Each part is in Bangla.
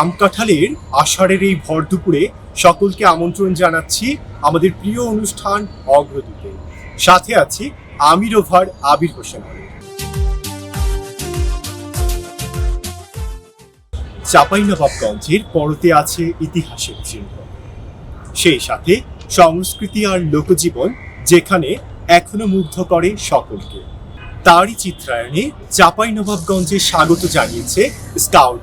আম কাঁঠালের আষাঢ়ের এই ভর দুপুরে সকলকে আমন্ত্রণ জানাচ্ছি আমাদের প্রিয় অনুষ্ঠান অগ্রদূতে। সাথে আছি আমির ওভার আবির হোসেন। চাঁপাইনবাবগঞ্জের পরতে আছে ইতিহাসের চিহ্ন। সেই সাথে সংস্কৃতি আর লোকজীবন, যেখানে এখনও মুগ্ধ করে সকলকে। তারই চিত্রায়নে চাঁপাইনবাবগঞ্জে স্বাগত জানিয়েছে স্কাউট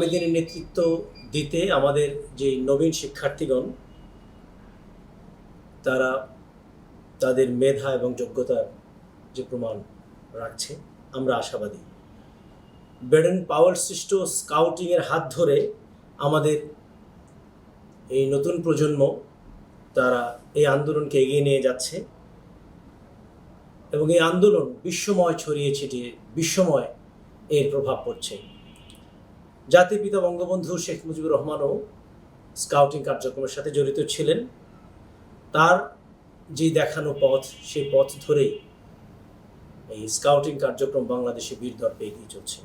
আগামী দিনে নেতৃত্ব দিতে আমাদের যে নবীন শিক্ষার্থীগণ, তারা তাদের মেধা এবং যোগ্যতার যে প্রমাণ রাখছে, আমরা আশাবাদী। বেডেন পাওয়ার সৃষ্ট স্কাউটিংয়ের হাত ধরে আমাদের এই নতুন প্রজন্ম, তারা এই আন্দোলনকে এগিয়ে নিয়ে যাচ্ছে এবং এই আন্দোলন বিশ্বময় ছড়িয়ে ছিটিয়ে বিশ্বময় এর প্রভাব পড়ছে। জাতির পিতা বঙ্গবন্ধু শেখ মুজিবুর রহমানও স্কাউটিং কার্যক্রমের সাথে জড়িত ছিলেন। তার যে দেখানো পথ, সেই পথ ধরেই এই স্কাউটিং কার্যক্রম বাংলাদেশে বীরদর্পে এগিয়ে চলছে।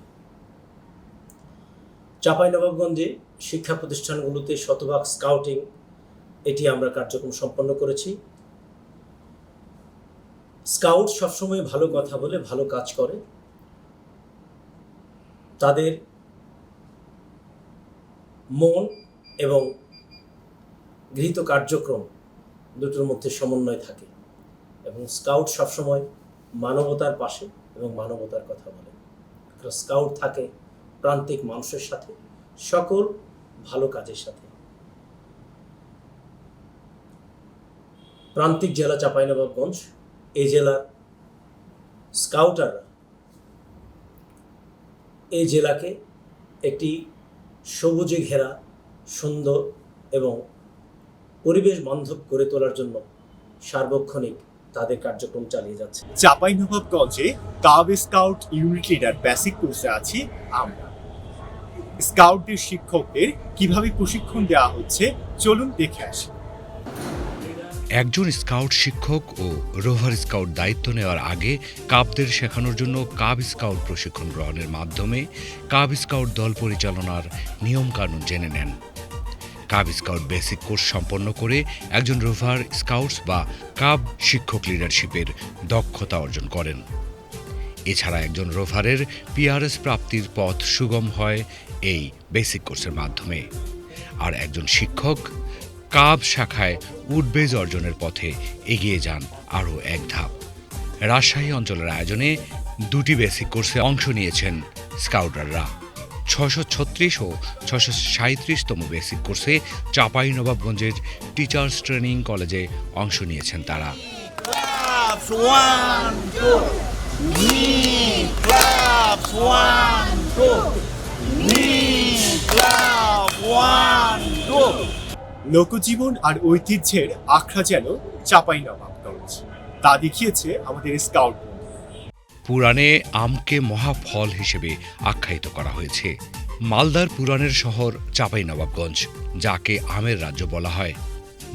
চাঁপাইনবাবগঞ্জে শিক্ষা প্রতিষ্ঠানগুলোতে শতভাগ স্কাউটিং এটি আমরা কার্যক্রম সম্পন্ন করেছি। স্কাউট সবসময় ভালো কথা বলে, ভালো কাজ করে। তাদের মন এবং গৃহীত কার্যক্রম দুটোর মধ্যে সমন্বয় থাকে এবং স্কাউট সবসময় মানবতার পাশে এবং মানবতার কথা বলে। স্কাউট থাকে প্রান্তিক মানুষের সাথে, সকল ভালো কাজের সাথে। প্রান্তিক জেলা চাঁপাইনবাবগঞ্জ, এই জেলার স্কাউটাররা এই জেলাকে একটি সবুজে ঘেরা, সুন্দর এবং পরিবেশ বান্ধব করে তোলার জন্য সার্বক্ষণিক তাদের কার্যক্রম চালিয়ে যাচ্ছে। চাঁপাইনবাবগঞ্জে cub scout unit leader basic কোর্সে আছি আমরা। স্কাউটদের শিক্ষকদের কীভাবে প্রশিক্ষণ দেওয়া হচ্ছে, চলুন দেখে আসি। একজন স্কাউট শিক্ষক ও রোভার স্কাউট দায়িত্ব নেওয়ার আগে কাবদের শেখানোর জন্য কাব স্কাউট প্রশিক্ষণ গ্রহণের মাধ্যমে কাব স্কাউট দল পরিচালনার নিয়মকানুন জেনে নেন। কাব স্কাউট বেসিক কোর্স সম্পন্ন করে একজন রোভার স্কাউটস বা কাব শিক্ষক লিডারশিপের দক্ষতা অর্জন করেন। এছাড়া একজন রোভারের পিআরএস প্রাপ্তির পথ সুগম হয় এই বেসিক কোর্সের মাধ্যমে। আর একজন শিক্ষক কাব শাখায় উডবেজ অর্জনের পথে এগিয়ে যান আরও এক ধাপ রাজশাহী অঞ্চলের আয়োজনে দুটি বেসিক কোর্সে অংশ নিয়েছেন স্কাউটাররা ছশো ছত্রিশ ও ছশো সাঁত্রিশতম বেসিক কোর্সে চাপাই নবাবগঞ্জের টিচার্স ট্রেনিং কলেজে অংশ নিয়েছেন তারা one, two. লোকজীবন আর ঐতিহ্যের আখড়া যেন চাপাই নবাবগঞ্জ তা দেখিয়েছে আমাদের স্কাউট পুরাণে আমকে মহাফল হিসেবে আখ্যায়িত করা হয়েছে। মালদার পুরাণের শহর চাঁপাইনবাবগঞ্জ যাকে আমের রাজ্য বলা হয়।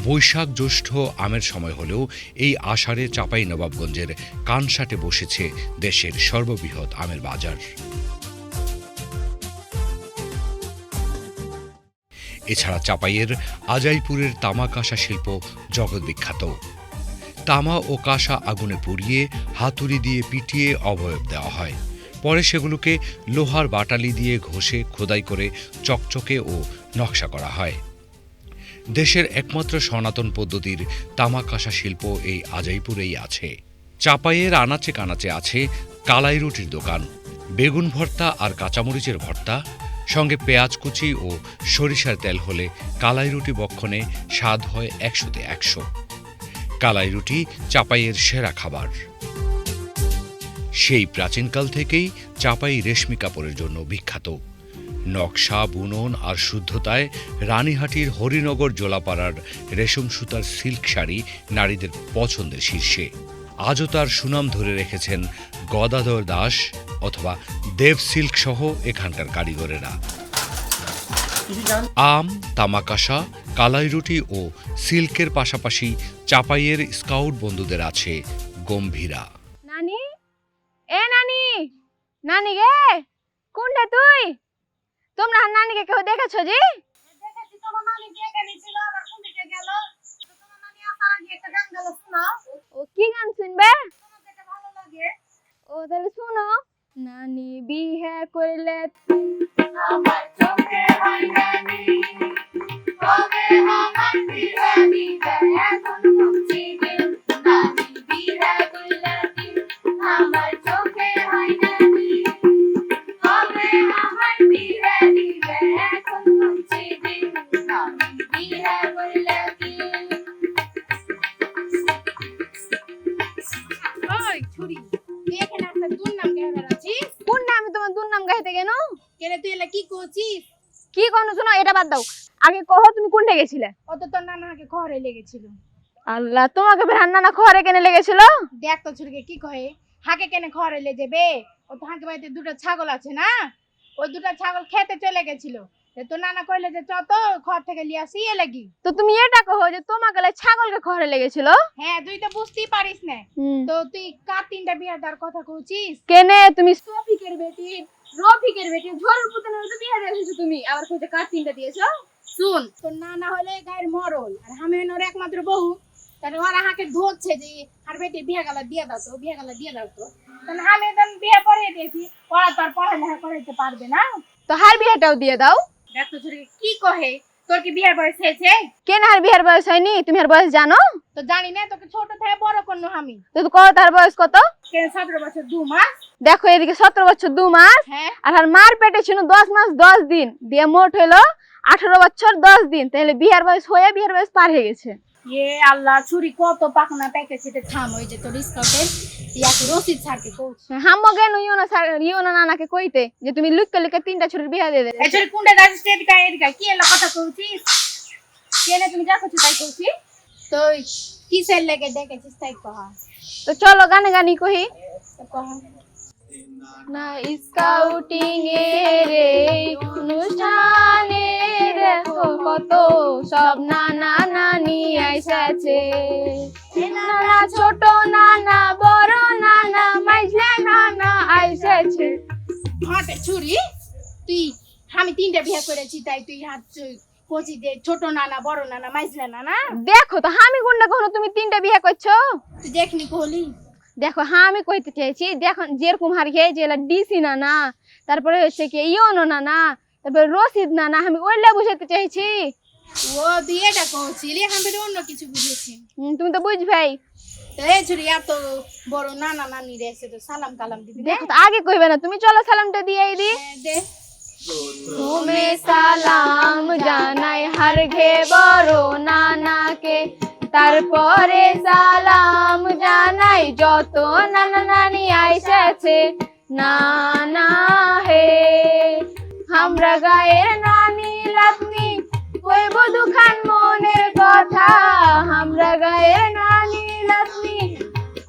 বৈশাখ জ্যৈষ্ঠ আমের সময় হলেও এই আষাঢ়ে চাঁপাইনবাবগঞ্জের কানসাটে বসেছে দেশের সর্ববৃহৎ আমের বাজার। এছাড়া চাপাইয়ের আজাইপুরের তামা কাঁসা শিল্প জগৎ বিখ্যাত। তামা ও কাঁসা আগুনে পুড়িয়ে, হাতুড়ি দিয়ে পিটিয়ে অবয়ব দেওয়া হয়। পরে সেগুলোকে লোহার বাটালি দিয়ে ঘষে, খোদাই করে চকচকে ও নকশা করা হয়। দেশের একমাত্র সনাতন পদ্ধতির তামা কাঁসা শিল্প এই আজাইপুরেই আছে। চাপাইয়ের আনাচে কানাচে আছে কালাই রুটির দোকান, বেগুন ভর্তা আর কাঁচামরিচের ভর্তা সঙ্গে পেঁয়াজ কুচি ও সরিষার তেল হলে কালাই রুটি বক্ষণে স্বাদ হয় একশোতে একশো। কালাই রুটি চাপাইয়ের সেরা খাবার। সেই প্রাচীনকাল থেকেই চাপাই রেশমি কাপড়ের জন্য বিখ্যাত। নকশা, বুনন আর শুদ্ধতায় রানীহাটির হরিনগর জোলাপাড়ার রেশম সুতার সিল্ক শাড়ি নারীদের পছন্দের শীর্ষে। আজও তার সুনাম ধরে রেখেছেন গদাধর দাস অথবা দেব সিল্ক সহ এখানকার কারিগরেরা। আম তামাকাশা কালাই রুটি ও সিল্কের পাশাপাশি চাপাইয়ের স্কাউট বন্ধুদের আছে গম্ভীরা। নানি? এ নানি! নানি গে! কোনটা তুই? তোমরা নানিকে কেউ দেখেছ জি? ও কি গান শুনবে? ভালো লাগে। ও তাহলে শোনো নানি বিহে করলে আমার বাদ দাও। আগে কহ তুমি কোনটা গেছিলে? অত তোর নানাকে ঘরে লেগেছিল। আল্লাহ তোমাকে ফের কেনে লেগেছিল? দেখ তো ছুরিকে কি কহে। হাকে কেন ঘরে লে যাবে ও তো হাঁকে বাড়িতে দুটো ছাগল আছে না? ওই দুটো ছাগল খেতে চলে গেছিল। তা নানা কইলে যে চ তো ঘর থেকে লিয়ে আসি এ লাগি। তো তুমি এটা কহ যে তোমাকে লাই ছাগলকে খরে লেগেছিল? হ্যাঁ তুই তো বুঝতেই পারিস না। তো তুই কার তিনটা বিয়ে দেওয়ার কথা কইছিস? কেনে? তুমি রফিকের বেটি। রফিকের বেটি ঝড়ের তো বিয়ে দিয়েছ তুমি। আবার কইতে কার তিনটা দিয়েছ? শুন। তোর না হলে গায়ের মরল আর আমি ওর একমাত্র বউ। তাহলে ওরা হাকে ধরছে যে আর বেটি বিয়ে গেলা দিয়ে দাও তো বিয়ে গেলা দিয়ে দাও তো। তাহলে আমি তখন বিয়ে পড়িয়ে দিয়েছি। ওরা তো আর পড়ালেখা করাইতে পারবে না। তো হার বিয়েটাও দিয়ে দাও। দেখো তো ছোটকে কি কহে। তোর কি বিয়ের বয়স হয়েছে? কেন হার বিয়ের বয়স হয়নি? তুমি আর বয়স জানো? তো জানি না তোকে ছোট থেকে বড় আমি। তো কহ তার বয়স কত? কেন সতেরো বছর দু মাস? দেখো এদিকে সতেরো বছর দু মাস। হ্যাঁ। আর আর মার পেটে ছিল দশ মাস দশ দিন। দিয়ে মোট হলো আঠারো বছর দশ দিন। তাহলে বিয়ার বয়স হয়ে বিয়ার বয়স পার হয়ে গেছে। এ আল্লাহ ছুরি কত পাকনা প্যাকে সেটা থাম ওই যে তোর স্কাউটের ইয়াকে রসিদ ছাড়কে কৌছি হাম্মো গেন ইউনো স্যার ইউনো নানাকে কইতে যে তুমি লুককে লুককে তিনটা ছুটির বিয়া দিয়ে দেবে। এই ছুরি কুন্ডে যাচ্ছিস এদিকে আয়, এদিকে আয়। কি এলা কথা কৌছিস কি তুমি যা করছ তাই কৌছি তো কিসের লেগে ডেকেছিস তাই কহা। তো চলো গানে গানি কহি। না স্কাউটিং এর অনুষ্ঠানে দেখো কত সব নানা নানি আইসাছে নানা ছোট নানা বড় হাতে ছুরি তুই আমি তিনটা বিয়ে করেছি তাই তুই হাত কচি দে ছোট নানা বড় নানা মাইজলে নানা। দেখো তো আমি গুন্ডা কখনো তুমি তিনটা বিয়ে করছ? তুই দেখনি কোহলি? দেখো হ্যাঁ আমি কইতে চাইছি দেখো যেরকম হার খেয়ে যে ডিসি না না তারপরে হচ্ছে কি ইয়নো না না তারপরে রশিদ না না আমি ওইলা বুঝাতে চাইছি ও তুই এটা কহছিলি ফের অন্য কিছু বুঝেছি। তুমি তো বুঝবাই। তো আগে কইবে না তুমি চলো সালামটা দিয়ে দি হ্যাঁ, তুমি সালাম জানাই হার ঘে বড় নানাকে। তারপরে সালাম জানাই যত নানা নানি আইসেছে নানা হে। আমরা গায়ের নানি লাতনি কইব দুখান মনের কথা। আমরা গায়ের নানি লাতনি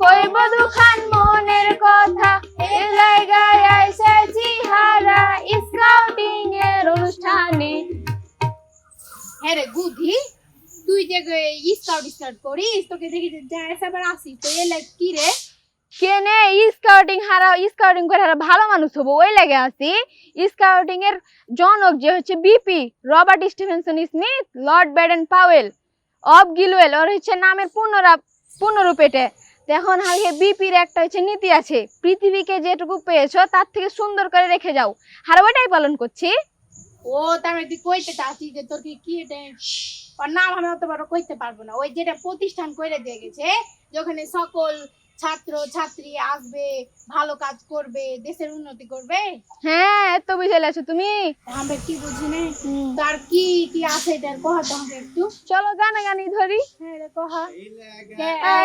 কইব দুখান মনের কথা। এ জায়গায় আইসেছি হারা স্কাউটিং এর অনুষ্ঠানে। হ্যাঁ গুধি তুই যে স্কাউট স্কাউট করিস তোকে দেখি যে যায় আবার আসিস তো এ লাইক কি রে? কেনে স্কাউটিং হারা স্কাউটিং করে হারা ভালো মানুষ হব ওই লাগে আসি স্কাউটিং এর জনক যে হচ্ছে BP Robert Stephenson Smyth Lord Baden Powell of Gilwell ওর হচ্ছে নামের পূর্ণরা পূর্ণরূপেটে এখন হালকে বিপির একটা হচ্ছে নীতি আছে। পৃথিবীকে যেটুকু পেয়েছ, তার থেকে সুন্দর করে রেখে যাও। আর ওইটাই পালন করছি। ও, তার মধ্যে তুই কইতে চাচ্ছি যে তোর কি কি এটা ওর নাম আমি অত বড় কইতে পারব না। ওই যেটা প্রতিষ্ঠান করে দিয়ে গেছে যেখানে সকল ছাত্র ছাত্রী আসবে ভালো কাজ করবে দেশের উন্নতি করবে? হ্যাঁ এত বুঝে আছো তুমি? আমরা কি বুঝি না? তার কি কি আছে এটার কহা তো আমাকে একটু। চলো গানা গানি ধরি। হ্যাঁ রে কহা।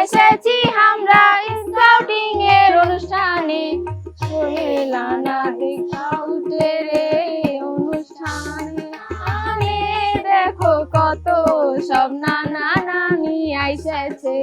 এসেছি আমরা স্কাউটিং এর অনুষ্ঠানে। স্কাউটের এই অনুষ্ঠানে। আনে দেখো কত সব নানা নানি আইসেছে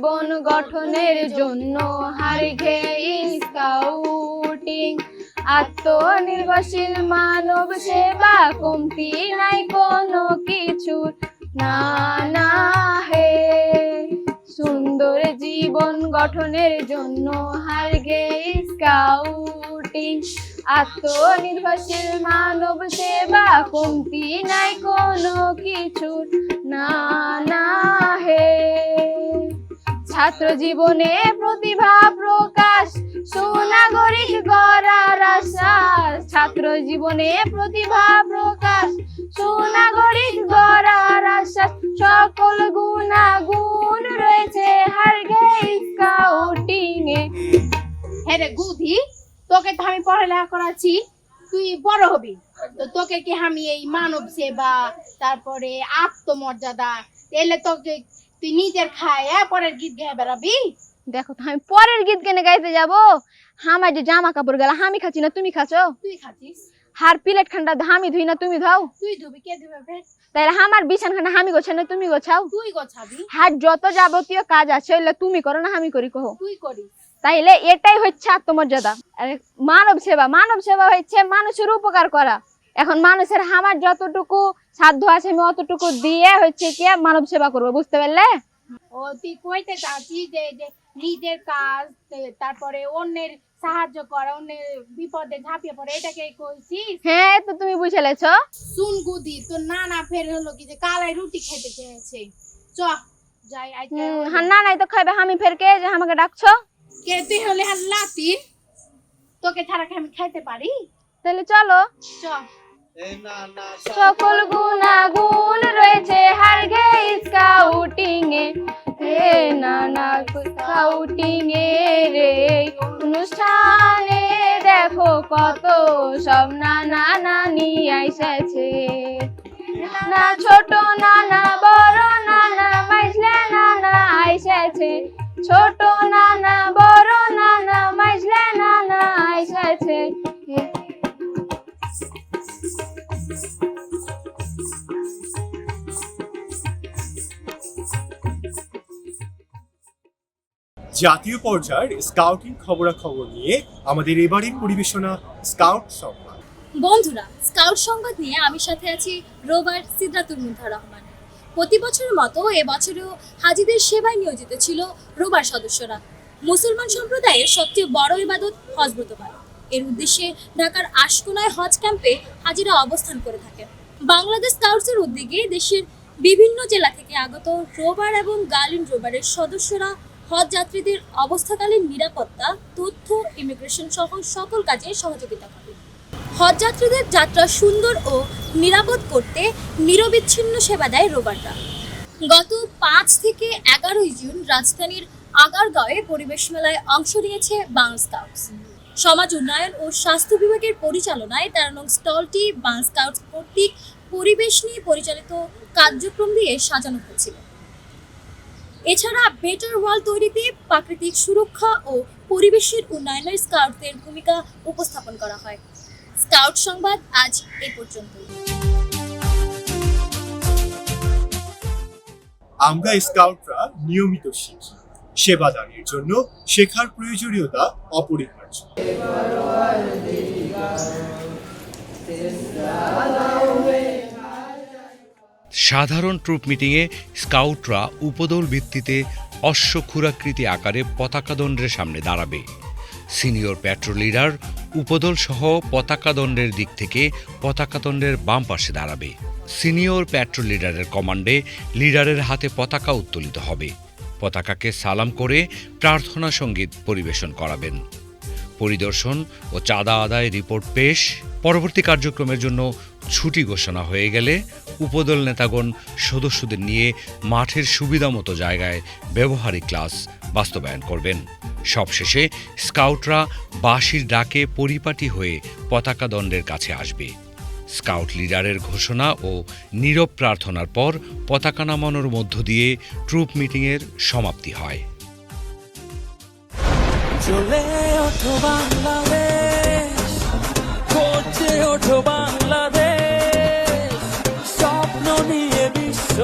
জীবন গঠনের জন্য হার খেয়ে স্কাউটিং আত্মনির্ভরশীল মানব সেবা কমতি নাই কোনো কিছু না না, হে। সুন্দর জীবন গঠনের জন্য হার গে স্কাউটিং আত্মনির্ভরশীল মানব সেবা কমতি নাই কোনো কিছু না না, হে। ছাত্র জীবনে প্রতিভা প্রকাশ সুনাগরিক গড়ার আশা ছাত্র জীবনে প্রতিভা প্রকাশ সুনাগরিক গড়ার আশা সকল গুণাগুণ রয়েছে হারগে স্কাউটিং এ হ্যাঁ রে গুধি তোকে তো আমি পড়ালেখা করাচ্ছি তুই বড় হবি। তো তোকে কি আমি এই মানব সেবা তারপরে আত্মমর্যাদা এলে তোকে তুই নিজের খায় হ্যাঁ, পরের গীত গেয়ে বেড়াবি? দেখো তো আমি পরের গীত কেনে গাইতে যাব। আমার যে জামা কাপড় গেলা আমি খাচ্ছি না তুমি খাচ্ছো? তুই খাচ্ছিস? হার প্লেট খান্ডা আমি ধুই না তুমি ধাও। তুই ধুবি কে ধুবে তাইলে আমার বিছান খান্ডা আমি গোছাই না তুমি গোছাও? তুই গোছাবি। হার যত যাবতীয় কাজ আছে ওইগুলো তুমি করো না আমি করি কহো। তুই করিস। তাইলে এটাই হচ্ছে আত্মমর্যাদা। আর মানব সেবা মানব সেবা হচ্ছে মানুষের উপকার করা। এখন মানুষের আমার যতটুকু সাধ্য আছে আমি অতটুকু দিয়ে হচ্ছে কি মানব সেবা করব বুঝতে পারলে? ও তুই কইতে চাচ্ছিস যে নিজের কাজ তারপরে অন্যের সাহায্য করা অন্যের বিপদে ঝাঁপিয়ে পড়ে এটাকে কইছিস? হ্যাঁ তো তুমি বুঝে লেছো শুন গুদি তো না না ফের হলো কি যে কালাই রুটি খেতে চেয়েছে। চ যাই হ্যাঁ না নাই তো খাইবে আমি ফের কে যে আমাকে ডাকছো? কে তুই হলে হার লাতিন তোকে ছাড়া আমি খাইতে পারি? তাহলে চলো। চ। সকল গুণাগুণ রয়েছে হার গে স্কাউটিং এ হে নানা স্কাউটিং এ রে, অনুষ্ঠানে দেখো কত সব নানা নানি আইসেছে না ছোট নানা, বড় নানা মাইসলে নানা আইসেছে ছোট নানা, বড় নানা, মাইজলে নানা আইসাছে জাতীয় পর্যায়ের স্কাউটিং খবরাখবর নিয়ে আমাদের এবারের পরিবেশনা স্কাউট সংবাদ। বন্ধুরা স্কাউট সংবাদ নিয়ে আমি সাথে আছি রোবার সিদ্ধাতুল মুন্থা রহমান। প্রতি বছরের মতো এবছরেও হাজিদের সেবায় নিয়োজিত ছিল রোবার সদস্যরা। মুসলমান সম্প্রদায়ের সবচেয়ে বড় ইবাদত হজব্রত পালন এর উদ্দেশ্যে ঢাকার আশকোনায় হজ ক্যাম্পে হাজিরা অবস্থান করে থাকেন। বাংলাদেশ স্কাউটসের উদ্যোগে দেশের বিভিন্ন জেলা থেকে আগত রোবার এবং গার্লিন রোবারের সদস্যরা হজ যাত্রীদের অবস্থাকালীন নিরাপত্তা, তথ্য ইমিগ্রেশন সহ সকল কাজে সহযোগিতা করে। হজযাত্রীদের যাত্রা সুন্দর ও নিরাপদ করতে নিরবিচ্ছিন্ন সেবা দেয় রোবাররা। গত পাঁচ থেকে এগারোই জুন রাজধানীর আগারগাঁওয়ে পরিবেশ মেলায় অংশ নিয়েছে বাং স্কাউটস। সমাজ উন্নয়ন ও স্বাস্থ্য বিভাগের পরিচালনায় তেরো নং স্টলটি বাং স্কাউটস কর্তৃক পরিবেশ নিয়ে পরিচালিত কার্যক্রম দিয়ে সাজানো হয়েছিল। এছাড়া বেটার ওয়ার্ল্ড তৈরিতে প্রাকৃতিক সুরক্ষা ও পরিবেশের উন্নয়নের স্কাউটদের ভূমিকা উপস্থাপন করা হয়। স্কাউট সংবাদ আজ এ পর্যন্ত আমরা স্কাউটরা নিয়মিত শিখি সেবাদানের জন্য শেখার প্রয়োজনীয়তা অপরিহার্য। সাধারণ ট্রুপ মিটিংয়ে স্কাউটরা উপদল ভিত্তিতে অশ্ব অশ্বক্ষুরাকৃতি আকারে পতাকাদণ্ডের সামনে দাঁড়াবে। সিনিয়র প্যাট্রোল লিডার উপদল সহ পতাকাদণ্ডের দিক থেকে পতাকাদণ্ডের বাম পাশে দাঁড়াবে। সিনিয়র প্যাট্রোল লিডারের কমান্ডে লিডারের হাতে পতাকা উত্তোলিত হবে। পতাকাকে সালাম করে প্রার্থনা সংগীত পরিবেশন করাবেন। পরিদর্শন ও চাঁদা আদায় রিপোর্ট পেশ। পরবর্তী কার্যক্রমের জন্য ছুটি ঘোষণা হয়ে গেলে উপদল নেতাগণ সদস্যদের নিয়ে মাঠের সুবিধামতো জায়গায় ব্যবহারিক ক্লাস বাস্তবায়ন করবেন। সবশেষে স্কাউটরা বাঁশির ডাকে পরিপাটি হয়ে পতাকা দণ্ডের কাছে আসবে। স্কাউট লিডারের ঘোষণা ও নীরব প্রার্থনার পর পতাকা নামানোর মধ্য দিয়ে ট্রুপ মিটিংয়ের সমাপ্তি হয়। চলে ওঠো বাংলাদেশ করছে ওঠো বাংলাদেশ স্বপ্ন নিয়ে বিশ্ব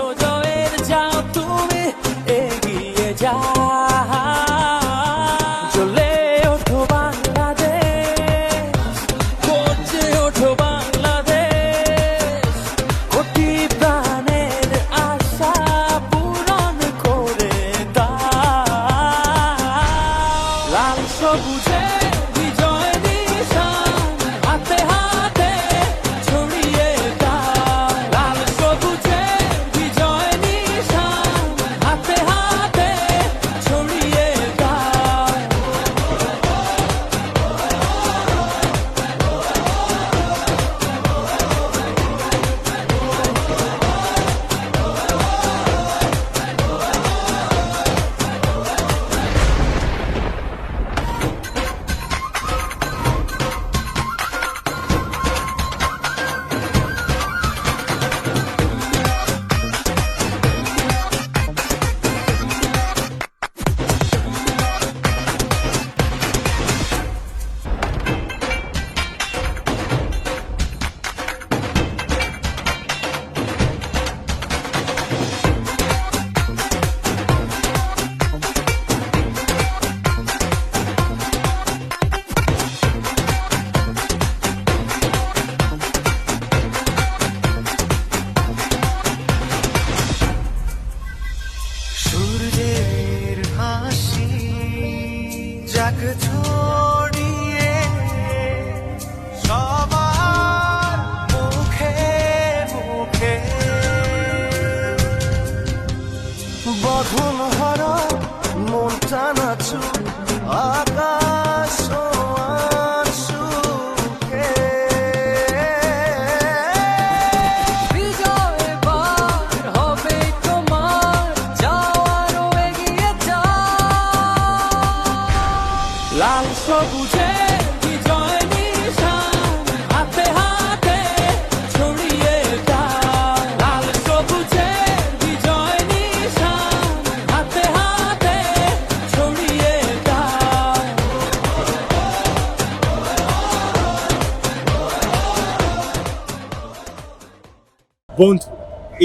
বন্ধু,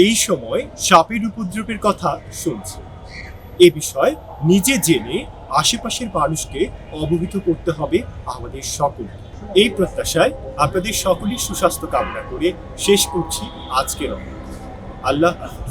এই সময় সাপের উপদ্রবের কথা শুনছি। এ বিষয়ে নিজে জেনে আশেপাশের মানুষকে অবহিত করতে হবে আমাদের সকল এই প্রত্যাশায় আপনাদের সকলের সুস্বাস্থ্য কামনা করে শেষ করছি আজকের অঙ্গ আল্লাহ হাফিজ।